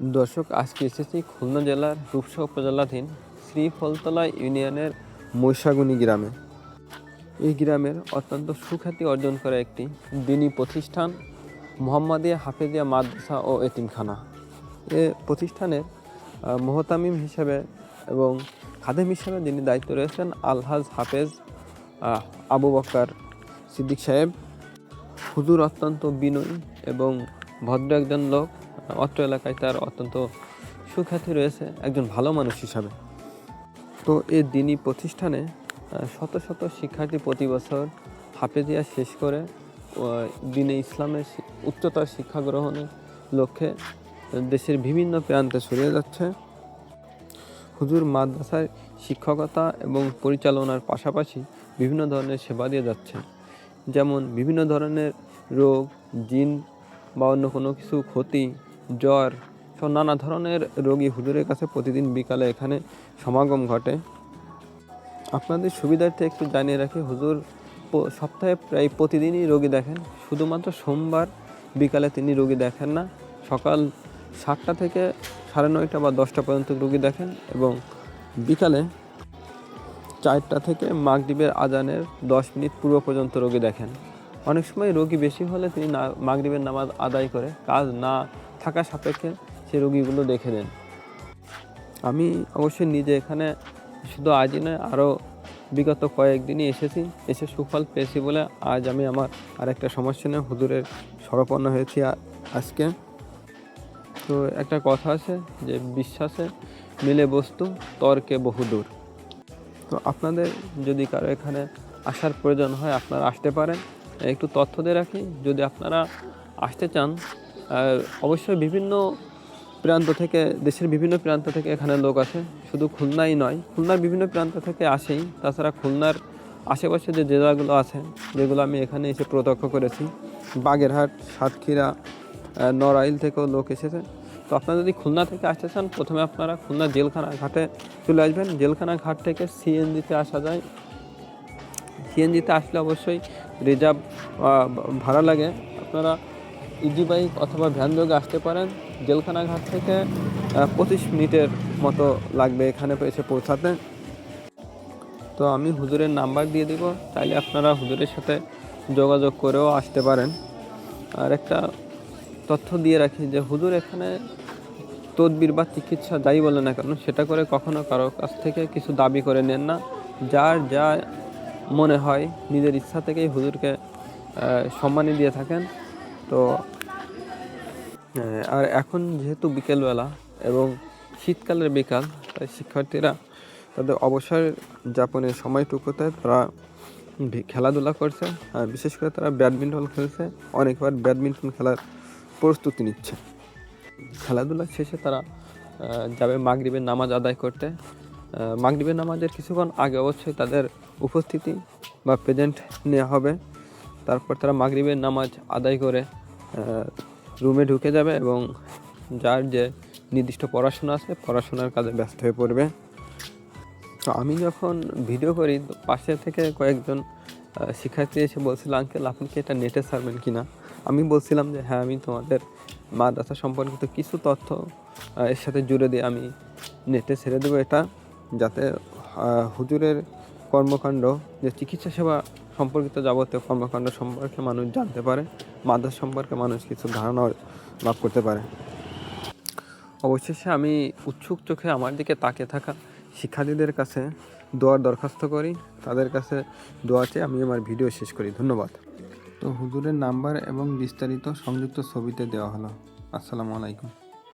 দর্শক, আজকে এসেছি খুলনা জেলার রূপসা উপজেলাধীন শ্রীফলতলা ইউনিয়নের মৈশাগুনি গ্রামে। এই গ্রামের অত্যন্ত সুখ্যাতি অর্জন করা একটি দিনী প্রতিষ্ঠান, মোহাম্মদিয়া হাফেজিয়া মাদ্রাসা ও এতিমখানা। এ প্রতিষ্ঠানের মোহতামিম হিসেবে এবং খাদেম হিসেবে যিনি দায়িত্ব রয়েছেন, আলহাজ হাফেজ আবু বক্কর সিদ্দিক সাহেব। হুজুর অত্যন্ত বিনয়ী এবং ভদ্র একজন লোক, অত্র এলাকায় তার অত্যন্ত সুখ্যাতি রয়েছে, একজন ভালো মানুষ হিসাবে। তো এই দিনই প্রতিষ্ঠানে শত শত শিক্ষার্থী প্রতি বছর হাফেজিয়া শেষ করে দিনে ইসলামের উচ্চতর শিক্ষা গ্রহণের লক্ষ্যে দেশের বিভিন্ন প্রান্তে ছড়িয়ে যাচ্ছে। হুজুর মাদ্রাসায় শিক্ষকতা এবং পরিচালনার পাশাপাশি বিভিন্ন ধরনের সেবা দিয়ে যাচ্ছে যেমন বিভিন্ন ধরনের রোগ, জিন বা অন্য কোনো কিছু, ক্ষতি, জ্বর, সব নানা ধরনের রোগী হুজুরের কাছে প্রতিদিন বিকালে এখানে সমাগম ঘটে। আপনাদের সুবিধার্থে একটু জানিয়ে রাখি, হুজুর সপ্তাহে প্রায় প্রতিদিনই রোগী দেখেন। শুধুমাত্র সোমবার বিকালে তিনি রোগী দেখেন না, সকাল সাতটা থেকে সাড়ে নয়টা বা দশটা পর্যন্ত রোগী দেখেন এবং বিকালে চারটা থেকে মাগরিবের আজানের দশ মিনিট পূর্ব পর্যন্ত রোগী দেখেন। অনেক সময় রোগী বেশি হলে তিনি না মাগরিবের নামাজ আদায় করে। কাজ না থাকা সাপেক্ষে সেই রোগীগুলো দেখে দেন আমি অবশ্যই নিজে এখানে শুধু আজই নয়, আরও বিগত কয়েকদিনই এসেছি। এসে সুফল পেয়েছি বলে আজ আমি আমার আরেকটা সমস্যা নিয়ে হুজুরের সরপন্ন হয়েছি আজকে। তো একটা কথা আছে যে বিশ্বাসে মিলে বস্তু, তর্কে বহুদূর তো আপনাদের যদি কারও এখানে আসার প্রয়োজন হয়, আপনারা আসতে পারেন। একটু তথ্য দিয়ে রাখি। যদি আপনারা আসতে চান অবশ্যই বিভিন্ন প্রান্ত থেকে, দেশের বিভিন্ন প্রান্ত থেকে এখানে লোক আসে। শুধু খুলনাই নয়, খুলনার বিভিন্ন প্রান্ত থেকে আসেই। তাছাড়া খুলনার আশেপাশে যে জেলাগুলো আছে, যেগুলো আমি এখানে এসে প্রত্যক্ষ করেছি, বাগেরহাট, সাতক্ষীরা নড়াইল থেকেও লোক এসেছে। তো আপনারা যদি খুলনা থেকে আসতে চান, প্রথমে আপনারা খুলনা জেলখানা ঘাটে চলে আসবেন। জেলখানা ঘাট থেকে সিএনজিতে আসা যায়। সিএনজিতে আসলে অবশ্যই রিজার্ভ ভাড়া লাগে। আপনারা ইজি বাইক অথবা ভ্যান যোগে আসতে পারেন। জেলখানা ঘাট থেকে পঁচিশ মিনিটের মতো লাগবে এখানে এসে পৌঁছাতে। তো আমি হুজুরের নাম্বার দিয়ে দিব। তাইলে আপনারা হুজুরের সাথে যোগাযোগ করেও আসতে পারেন। আর একটা তথ্য দিয়ে রাখি যে হুজুর এখানে তদবির বা চিকিৎসা যাই বলে না কেন, সেটা করে কখনো কারও কাছ থেকে কিছু দাবি করে নেন না। যার যা মনে হয় নিজের ইচ্ছা থেকেই হুজুরকে আহ, সম্মানী দিয়ে থাকেন। তো আর এখন যেহেতু বিকেলবেলা এবং শীতকালের বিকাল তাই শিক্ষার্থীরা তাদের অবসর যাপনের সময়টুকুতে তারা খেলাধুলা করছে। আর বিশেষ করে তারা ব্যাডমিন্টন খেলছে। অনেকবার ব্যাডমিন্টন খেলার প্রস্তুতি নিচ্ছে। খেলাধুলা শেষে তারা যাবে মাগরিবের নামাজ আদায় করতে। মাগরিবের নামাজের কিছুক্ষণ আগে অবশ্যই তাদের উপস্থিতি বা প্রেজেন্ট নেওয়া হবে। তারপর তারা মাগরিবের নামাজ আদায় করে রুমে ঢুকে যাবে এবং যার যে নির্দিষ্ট পড়াশোনা আছে, পড়াশোনার কাজে ব্যস্ত হয়ে পড়বে। তো আমি যখন ভিডিও করি পাশে থেকে কয়েকজন শিক্ষার্থী এসে বলছিল, আঙ্কেল, আপনি কি এটা নেটে ছাড়বেন কি না আমি বলছিলাম যে হ্যাঁ আমি তোমাদের মা মাদ্রাসা সম্পর্কিত কিছু তথ্য এর সাথে জুড়ে দিয়ে আমি নেটে ছেড়ে দেবো এটা। যাতে হুজুরের কর্মকাণ্ড, যে চিকিৎসা সেবা সম্পর্কিত যাবতীয় কর্মকাণ্ড সম্পর্কে মানুষ জানতে পারে, মাদ্রাসা সম্পর্কে মানুষ কিছু ধারণা লাভ করতে পারে। অবশেষে আমি উৎসুক চোখে আমার দিকে তাকিয়ে থাকা শিক্ষার্থীদের কাছে দোয়ার দরখাস্ত করি। তাদের কাছে দোয়া চেয়ে আমি আমার ভিডিও শেষ করি। ধন্যবাদ। তো হুজুরের নাম্বার এবং বিস্তারিত সংযুক্ত ছবিতে দেওয়া হলো। আসসালামু আলাইকুম।